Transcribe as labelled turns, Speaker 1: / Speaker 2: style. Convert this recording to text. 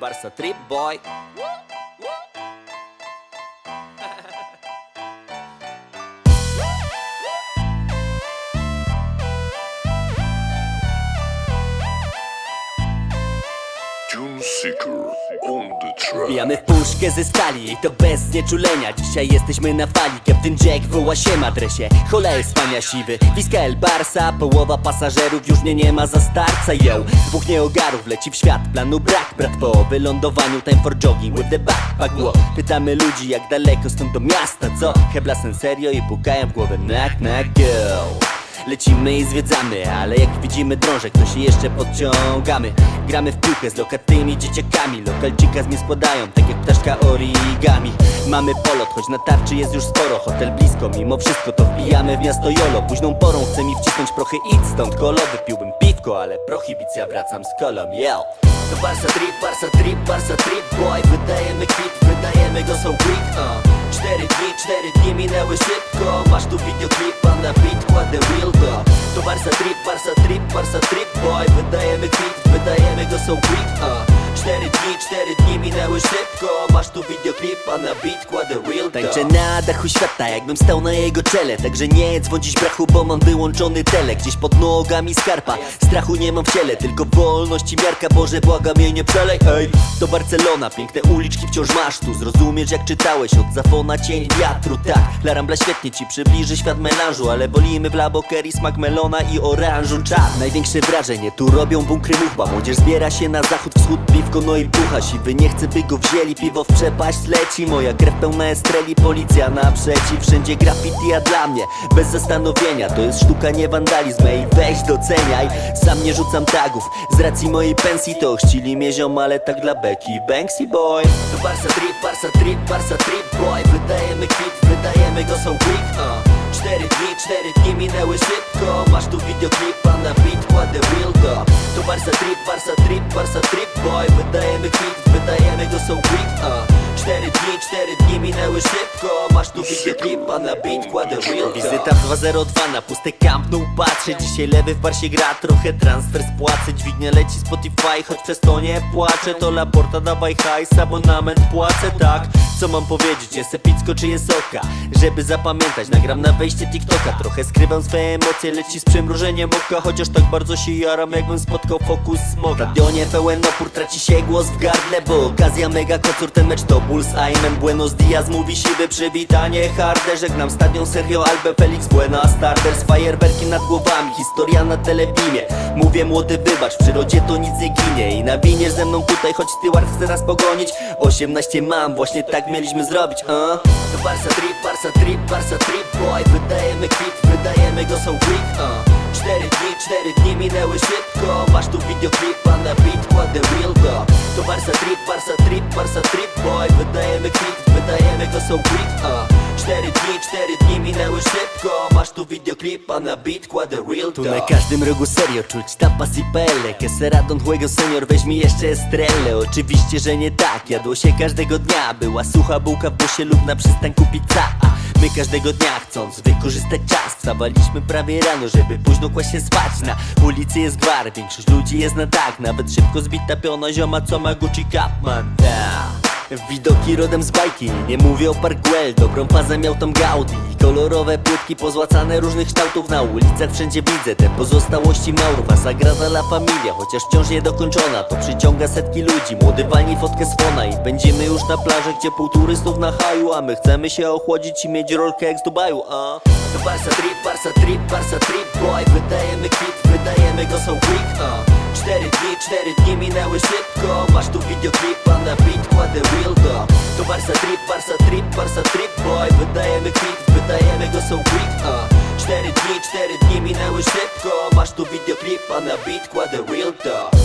Speaker 1: Barsa Trip Bijamy w puszkę ze stali i to bez znieczulenia. Dzisiaj jesteśmy na fali, Captain Jack woła się ma dresie Hola jest pania siwy, Wiska El Barsa Połowa pasażerów już mnie nie ma za starca. Yo, dwóch nieogarów leci w świat Planu brak, brat po wylądowaniu Time for jogging with the backpack. Wo, Pytamy ludzi jak daleko stąd do miasta Co? Hebla sen serio i pukają w głowę Knock, knock, go Lecimy i zwiedzamy, ale jak widzimy drążek, to się jeszcze podciągamy. Gramy w piłkę z lokatymi dzieciakami Lokalcika z mnie składają, tak jak ptaszka origami. Mamy polot, choć na tarczy jest już sporo Hotel blisko, mimo wszystko to wbijamy w miasto Jolo. Późną porą chce mi wcisnąć prochy idź stąd Kolo, wypiłbym piwko, ale prohibicja wracam z kolą, yo. To Barsa trip, Barsa trip, Barsa trip Boy, wydajemy kwit, wydajemy go so quick uh. 4-4 минули швидко, Маш до відеокліпа на підходи вілдо То варса тріп, варса тріп, варса тріп, бой, видає ми твіт, видає ми до совбрік, а Cztery dni, cztery dni minęły szybko. Masz tu wideoklip, a na beat kładę real Tańczę na dachu świata, jakbym stał na jego czele. Także nie dzwoń dziś brachu, bo mam wyłączony tele Gdzieś pod nogami skarpa Strachu nie mam w ciele, tylko wolność i miarka Boże, błagam jej nie przelej. Ej, to Barcelona, piękne uliczki wciąż masz tu. Zrozumiesz jak czytałeś, od zafona cień wiatru. Tak, La Rambla świetnie ci przybliży świat melanżu Ale wolimy w labokerii smak melona i oranżu. Czad, największe wrażenie, tu robią bunkry muchba Młodzież zbiera się na zachód, wschód, piwko, no i bucha Siwy. Nie chce by go wzięli, piwo w przepaść leci. Moja krew pełna estreli, policja naprzeciw. Wszędzie graffiti, a dla mnie bez zastanowienia. To jest sztuka, nie wandalizm, ej weź doceniaj. Sam nie rzucam tagów, z racji mojej pensji. To chcieli mnie ziom, ale tak dla beki Banksy boy. To trip, Barsa trip, Barsa trip boy. Wydajemy kwit, wydajemy go so quick uh. Cztery dni, minęły szybko. Masz tu wideoklip, a na beat kładę real go. To Barsa trip, Barsa trip, Barsa trip boy. Wydajemy kwit, wydajemy go so quick uh. Cztery dni, cztery dni minęły szybko. Masz tu wideoklip, a na beat kładę real go Wizyta w 202 na pusty camp, no patrzę Dzisiaj lewy w bar się gra, trochę transfer spłacę Dźwignia leci Spotify, choć przez to nie płaczę. To Laporta, dawaj hajs, abonament płacę, tak? Co mam powiedzieć, jest epicko czy jest oka? Żeby zapamiętać, nagram na wejście TikToka. Trochę skrywam swoje emocje, leci z przymrużeniem oka. Chociaż tak bardzo się jaram, jakbym spotkał fokus smoga W pełen opór, traci się głos w gardle Bo okazja mega kocur, ten mecz to ból z Aimem Buenos Dias, mówi siwy, przywitanie harde. Żegnam stadion, serio, Albe, Felix, Buena Starters Fajerwerki nad głowami, historia na telebimie Mówię młody, wybacz, w przyrodzie to nic nie ginie. I nawiniesz ze mną tutaj, choć steward chce nas pogonić. 18 mam, właśnie tak mieliśmy zrobić, a? To Barsa trip, Barsa trip, Barsa trip Boy, wydajemy kwit, wydajemy go so quick, uh. Cztery dni, cztery dni minęły szybko. Masz tu wideoklip, a na beat kładę real go. To Barsa trip, Barsa trip, Barsa trip Boy, wydajemy kwit, wydajemy go so quick, uh. Cztery dni, cztery dni minęły szybko. Masz tu wideoklip, a na beat kładę real Tu na każdym rogu serio czuć tapas i pele Que sera Don Juego senior, weź mi jeszcze estrelle Oczywiście, że nie tak, jadło się każdego dnia. Była sucha bułka w busie lub na przystanku pizza a My każdego dnia chcąc wykorzystać czas. Wstawaliśmy prawie rano, żeby późno kłaść się spać. Na ulicy jest gwar, większość ludzi jest na tak. Nawet szybko zbita piona zioma, co ma Gucci Capman. Ta. Widoki rodem z bajki, nie mówię o Parkwell Dobrą fazę miał tam Gaudi Kolorowe płytki pozłacane różnych kształtów Na ulicach wszędzie widzę. Te pozostałości Maurów A Sagrada La Familia, chociaż wciąż niedokończona. To przyciąga setki ludzi, młody walni fotkę z fona I będziemy już na plaży, gdzie pół turystów na haju A my chcemy się ochłodzić i mieć rolkę jak z Dubaju, a? To Barsa trip, Barsa trip, Barsa trip Boy, wydajemy kwit, wydajemy go so quick, uh. Cztery dni, cztery dni minęły szybko Masz tu wideoklip, a na beat kładę real go. To Barsa trip, Barsa trip, Barsa trip boy Wydajemy kwit, wydajemy go so quick uh. Cztery dni, cztery dni minęły szybko Masz tu wideoklip, a na beat kładę real to